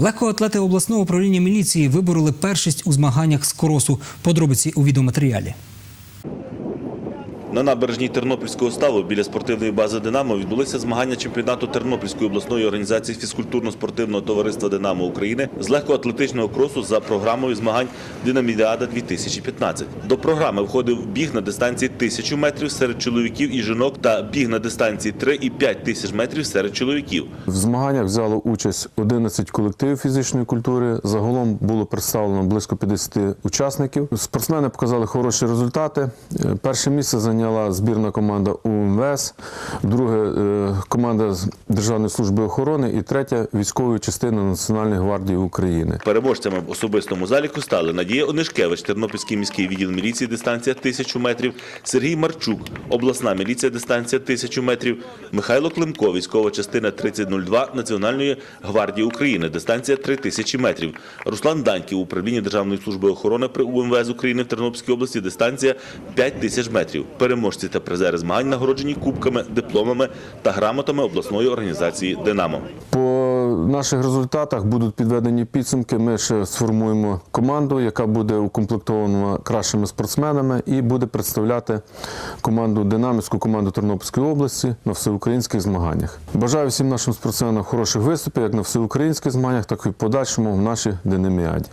Легкоатлети обласного управління міліції вибороли першість у змаганнях з кросу. Подробиці у відеоматеріалі. На набережній Тернопільського ставу біля спортивної бази «Динамо» відбулися змагання чемпіонату Тернопільської обласної організації фізкультурно-спортивного товариства «Динамо України» з легкоатлетичного кросу за програмою змагань «Динамідіада-2015». До програми входив біг на дистанції 1000 метрів серед чоловіків і жінок та біг на дистанції 3 і 5 тисяч метрів серед чоловіків. В змаганнях взяло участь 11 колективів фізичної культури. Загалом було представлено близько 50 учасників. Спортсмени показали хороші результати. Е, Перше місце зайняла збірна команда УМВС, друге е, команда Державної служби охорони і третя військової частини Національної гвардії України. Переможцями в особистому заліку стали Надія Онишкевич, Тернопільський міський відділ міліції, дистанція 1000 метрів, Сергій Марчук, обласна міліція, дистанція 1000 метрів, Михайло Климко, військова частина 3002 Національної гвардії України, дистанція 3000 метрів, Руслан Даньків, управління Державної служби охорони при УМВС України в Тернопільській області, дистанція 5000 метрів. Переможці та призери змагань нагороджені кубками, дипломами та грамотами обласної організації «Динамо». По наших результатах будуть підведені підсумки. Ми ще сформуємо команду, яка буде укомплектована кращими спортсменами і буде представляти команду динамівську команду Тернопільської області на всеукраїнських змаганнях. Бажаю всім нашим спортсменам хороших виступів як на всеукраїнських змаганнях, так і в подальшому в нашій Динаміаді.